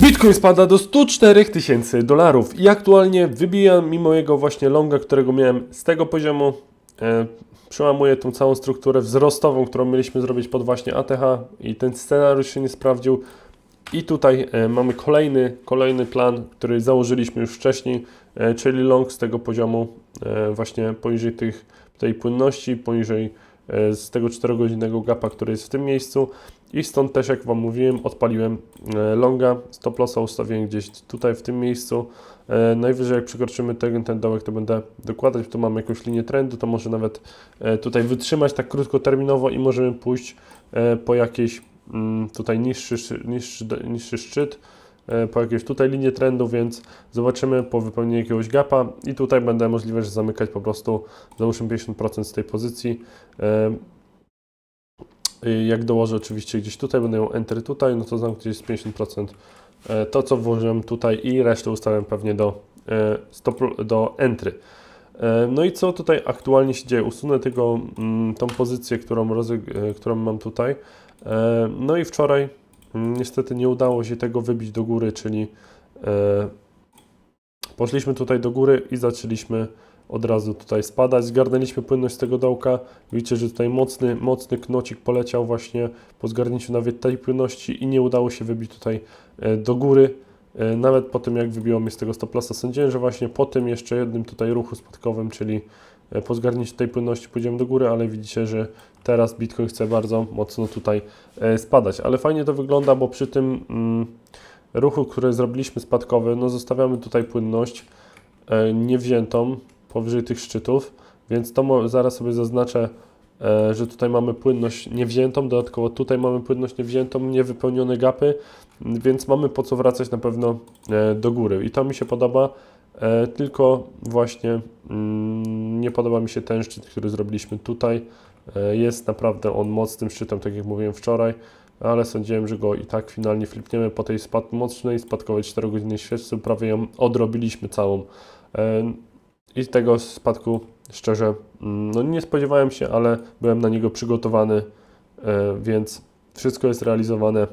Bitcoin spada do 104 tysięcy dolarów i aktualnie wybija mi mojego właśnie longa, którego miałem z tego poziomu. E, przełamuję tą całą strukturę wzrostową, którą mieliśmy zrobić pod właśnie ATH i ten scenariusz się nie sprawdził. I tutaj e, mamy kolejny, kolejny plan, który założyliśmy już wcześniej, e, czyli long z tego poziomu e, właśnie poniżej tych, tej płynności, poniżej e, z tego 4-godzinnego gapa, który jest w tym miejscu. I stąd też, jak Wam mówiłem, odpaliłem e, longa, stop lossa ustawiłem gdzieś tutaj w tym miejscu. E, Najwyżej jak przekroczymy ten, ten dołek, to będę dokładać, tu mamy jakąś linię trendu, to może nawet e, tutaj wytrzymać tak krótkoterminowo i możemy pójść po jakiejś mm, tutaj niższy, szy- niższy, niższy szczyt, po jakieś tutaj linię trendu, więc zobaczymy po wypełnieniu jakiegoś gapa i tutaj będę możliwe, że zamykać po prostu załóżmy 50% z tej pozycji. Y, Jak dołożę oczywiście gdzieś tutaj, będę ją enter tutaj, no to zamknę gdzieś z 50% e, to, co włożyłem tutaj i resztę ustawiam pewnie do, e, stop, do entry. E, No i co tutaj aktualnie się dzieje? Usunę tylko mm, tą pozycję, którą, którą mam tutaj. No i wczoraj mm, niestety nie udało się tego wybić do góry, czyli poszliśmy tutaj do góry i zaczęliśmy od razu tutaj spadać. Zgarnęliśmy płynność z tego dołka. Widzicie, że tutaj mocny, mocny knocik poleciał właśnie po zgarnięciu nawet tej płynności i nie udało się wybić tutaj e, do góry. E, Nawet po tym, jak wybiło mnie z tego stop lossa, sądziłem, że właśnie po tym jeszcze jednym tutaj ruchu spadkowym, czyli e, po zgarnięciu tej płynności pójdziemy do góry, ale widzicie, że teraz Bitcoin chce bardzo mocno tutaj spadać. Ale fajnie to wygląda, bo przy tym mm, ruchu, który zrobiliśmy spadkowy, no zostawiamy tutaj płynność niewziętą powyżej tych szczytów, więc to zaraz sobie zaznaczę, e, że tutaj mamy płynność niewziętą, dodatkowo tutaj mamy płynność niewziętą, niewypełnione gapy, więc mamy po co wracać na pewno e, do góry i to mi się podoba, e, tylko właśnie mm, nie podoba mi się ten szczyt, który zrobiliśmy tutaj, jest naprawdę on mocnym szczytem, tak jak mówiłem wczoraj, ale sądziłem, że go i tak finalnie flipniemy po tej spad mocnej, spadkowej 4 godziny świeczce, prawie ją odrobiliśmy całą. I tego spadku szczerze mm, no nie spodziewałem się, ale byłem na niego przygotowany, e, więc wszystko jest realizowane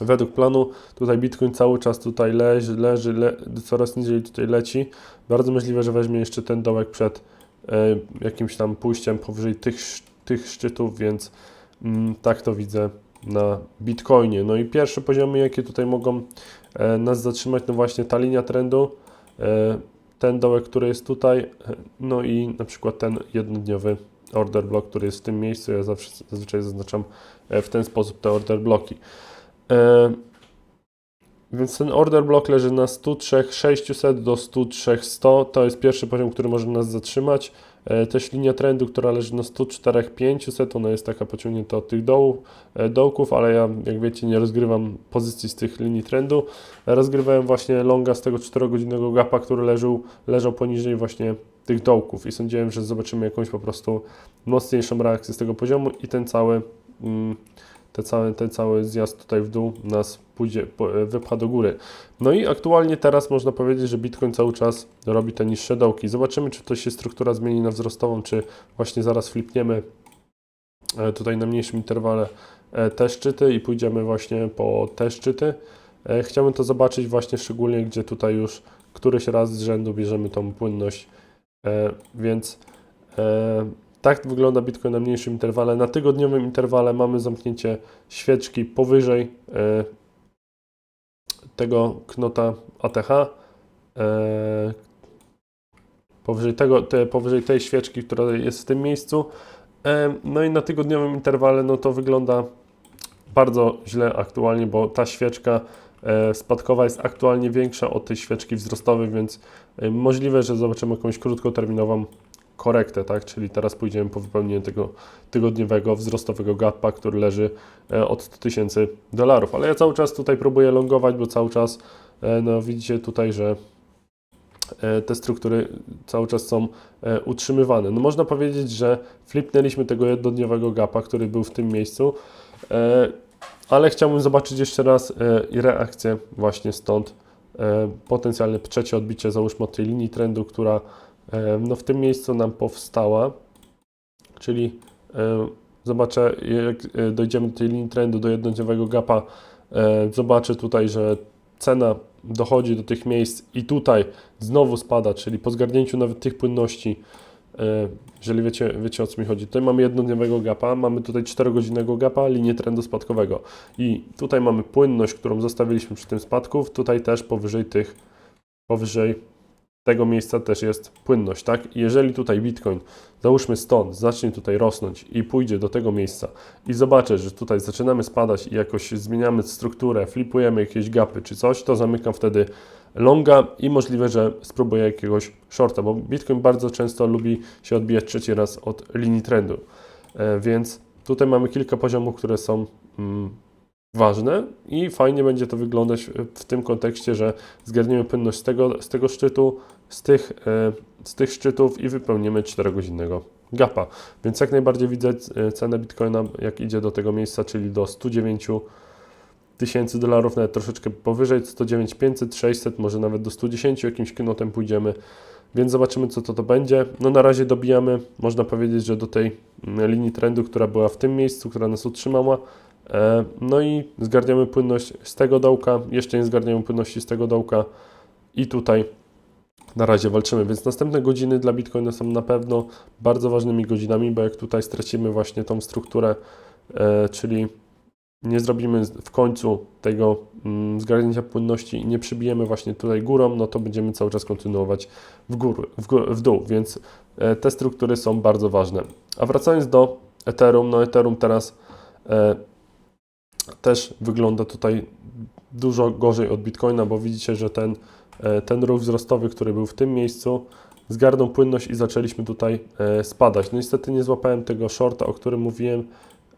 według planu. Tutaj Bitcoin cały czas tutaj leży, leży le, coraz niżej tutaj leci. Bardzo możliwe, że weźmie jeszcze ten dołek przed e, jakimś tam pójściem powyżej tych, tych szczytów, więc mm, tak to widzę na Bitcoinie. No i pierwsze poziomy, jakie tutaj mogą e, nas zatrzymać, no właśnie ta linia trendu, ten dołek, który jest tutaj, no i na przykład ten jednodniowy order block, który jest w tym miejscu. Ja zawsze zazwyczaj zaznaczam e, w ten sposób te order bloki. E, więc ten order block leży na 103 600 do 103 100. To jest pierwszy poziom, który może nas zatrzymać. E, Też linia trendu, która leży na 104 500, ona jest taka pociągnięta od tych dołów, e, dołków, ale ja, jak wiecie, nie rozgrywam pozycji z tych linii trendu. Rozgrywałem właśnie longa z tego 4-godzinnego gapa, który leżał, leżał poniżej właśnie tych dołków i sądziłem, że zobaczymy jakąś po prostu mocniejszą reakcję z tego poziomu i ten cały, mm, te cały, ten cały zjazd tutaj w dół nas pójdzie, e, wypcha do góry. No i aktualnie teraz można powiedzieć, że Bitcoin cały czas robi te niższe dołki. Zobaczymy, czy to się struktura zmieni na wzrostową, czy właśnie zaraz flipniemy e, tutaj na mniejszym interwale e, te szczyty i pójdziemy właśnie po te szczyty. Chciałbym to zobaczyć właśnie szczególnie, gdzie tutaj już któryś raz z rzędu bierzemy tą płynność, więc tak wygląda Bitcoin na mniejszym interwale. Na tygodniowym interwale mamy zamknięcie świeczki powyżej tego knota ATH. E, powyżej, tego, te, powyżej tej świeczki, która jest w tym miejscu. E, no i na tygodniowym interwale no to wygląda bardzo źle aktualnie, bo ta świeczka e, spadkowa jest aktualnie większa od tej świeczki wzrostowej, więc możliwe, że zobaczymy jakąś krótkoterminową korektę, tak? Czyli teraz pójdziemy po wypełnieniu tego tygodniowego wzrostowego gapa, który leży e, od 100 tysięcy dolarów. Ale ja cały czas tutaj próbuję longować, bo cały czas, e, no widzicie tutaj, że e, te struktury cały czas są utrzymywane. No można powiedzieć, że flipnęliśmy tego jednodniowego gapa, który był w tym miejscu, ale chciałbym zobaczyć jeszcze raz reakcję właśnie stąd. Potencjalne trzecie odbicie, załóżmy od tej linii trendu, która no, w tym miejscu nam powstała, czyli zobaczę, jak e, dojdziemy do tej linii trendu, do jednodniowego gapa, zobaczę tutaj, że cena dochodzi do tych miejsc i tutaj znowu spada, czyli po zgarnięciu nawet tych płynności, jeżeli wiecie, wiecie o co mi chodzi, tutaj mamy jednodniowego gapa, mamy tutaj 4-godzinnego gapa, linię trendu spadkowego. I tutaj mamy płynność, którą zostawiliśmy przy tym spadku, tutaj też powyżej tych, powyżej tego miejsca też jest płynność, tak? Jeżeli tutaj Bitcoin, załóżmy stąd, zacznie tutaj rosnąć i pójdzie do tego miejsca i zobaczę, że tutaj zaczynamy spadać i jakoś zmieniamy strukturę, flipujemy jakieś gapy czy coś, to zamykam wtedy longa i możliwe, że spróbuję jakiegoś shorta, bo Bitcoin bardzo często lubi się odbijać trzeci raz od linii trendu, e, więc tutaj mamy kilka poziomów, które są mm, ważne i fajnie będzie to wyglądać w tym kontekście, że zgarniemy płynność z tego, z tego szczytu, z tych, e, z tych szczytów i wypełnimy 4-godzinnego gapa. Więc jak najbardziej widzę e, cenę Bitcoina, jak idzie do tego miejsca, czyli do 109 tysięcy dolarów, nawet troszeczkę powyżej, 109 500, 600, może nawet do 110 jakimś knotem pójdziemy, więc zobaczymy co to, to będzie. No na razie dobijamy, można powiedzieć, że do tej mm, linii trendu, która była w tym miejscu, która nas utrzymała, E, No i zgarniamy płynność z tego dołka, jeszcze nie zgarniamy płynności z tego dołka. I tutaj na razie walczymy, więc następne godziny dla Bitcoina są na pewno bardzo ważnymi godzinami, bo jak tutaj stracimy właśnie tą strukturę, e, czyli nie zrobimy w końcu tego mm, zgarnięcia płynności i nie przybijemy właśnie tutaj górą, no to będziemy cały czas kontynuować w, góry, w, gó- w dół, więc e, te struktury są bardzo ważne. A wracając do Ethereum, no Ethereum teraz e, też wygląda tutaj dużo gorzej od Bitcoina, bo widzicie, że ten, ten ruch wzrostowy, który był w tym miejscu, zgarnął płynność i zaczęliśmy tutaj e, spadać. No niestety nie złapałem tego shorta, o którym mówiłem.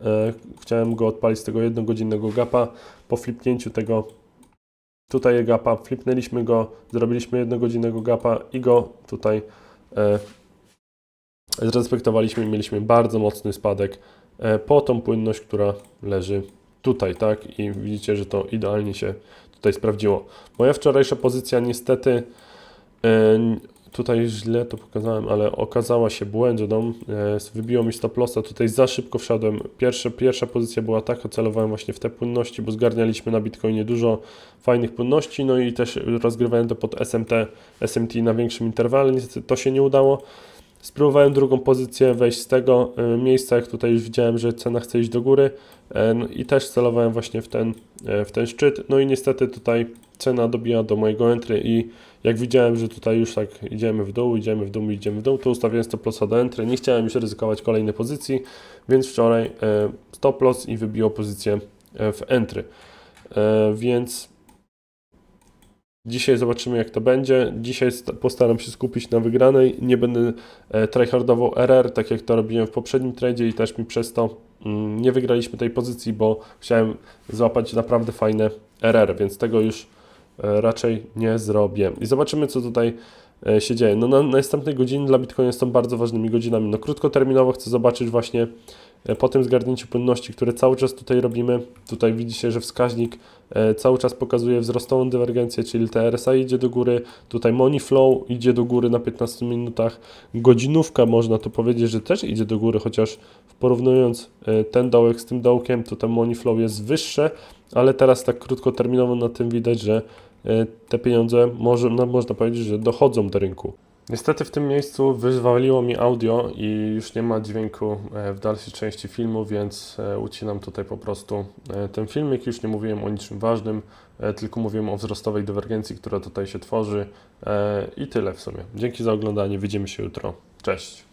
E, Chciałem go odpalić z tego jednogodzinnego gapa. Po flipnięciu tego tutaj gapa, flipnęliśmy go, zrobiliśmy jednogodzinnego gapa i go tutaj e, zrespektowaliśmy mieliśmy bardzo mocny spadek e, po tą płynność, która leży tutaj, tak? I widzicie, że to idealnie się tutaj sprawdziło. Moja wczorajsza pozycja niestety e, tutaj źle to pokazałem, ale okazała się błędną. E, Wybiło mi stop lossa, tutaj za szybko wszedłem. Pierwsza, pierwsza pozycja była taka, celowałem właśnie w te płynności, bo zgarnialiśmy na Bitcoinie dużo fajnych płynności, no i też rozgrywałem to pod SMT, SMT na większym interwale. Niestety to się nie udało. Spróbowałem drugą pozycję wejść z tego e, miejsca, jak tutaj już widziałem, że cena chce iść do góry e, no i też celowałem właśnie w ten, e, w ten szczyt. No i niestety tutaj cena dobija do mojego entry i jak widziałem, że tutaj już tak idziemy w dół, idziemy w dół, idziemy w dół, to ustawiłem stop lossa do entry. Nie chciałem już ryzykować kolejnej pozycji, więc wczoraj e, stop loss i wybiło pozycję w entry. Więc Dzisiaj zobaczymy jak to będzie. Dzisiaj st- postaram się skupić na wygranej. Nie będę e, tryhardował RR, tak jak to robiłem w poprzednim tradzie i też mi przez to mm, nie wygraliśmy tej pozycji, bo chciałem złapać naprawdę fajne RR, więc tego już e, raczej nie zrobię. I zobaczymy co tutaj się dzieje. No na następnej godziny dla Bitcoina są bardzo ważnymi godzinami. No krótkoterminowo chcę zobaczyć właśnie e, po tym zgarnięciu płynności, które cały czas tutaj robimy. Tutaj widzicie, że wskaźnik e, cały czas pokazuje wzrostową dywergencję, czyli TRSA idzie do góry, tutaj money flow idzie do góry na 15 minutach, godzinówka można tu powiedzieć, że też idzie do góry, chociaż porównując e, ten dołek z tym dołkiem, to ten money flow jest wyższe, ale teraz tak krótkoterminowo na tym widać, że e, te pieniądze może, no, można powiedzieć, że dochodzą do rynku. Niestety w tym miejscu wywaliło mi audio i już nie ma dźwięku e, w dalszej części filmu, więc e, ucinam tutaj po prostu e, ten filmik. Już nie mówiłem o niczym ważnym, e, tylko mówiłem o wzrostowej dywergencji, która tutaj się tworzy e, i tyle w sumie. Dzięki za oglądanie, widzimy się jutro. Cześć!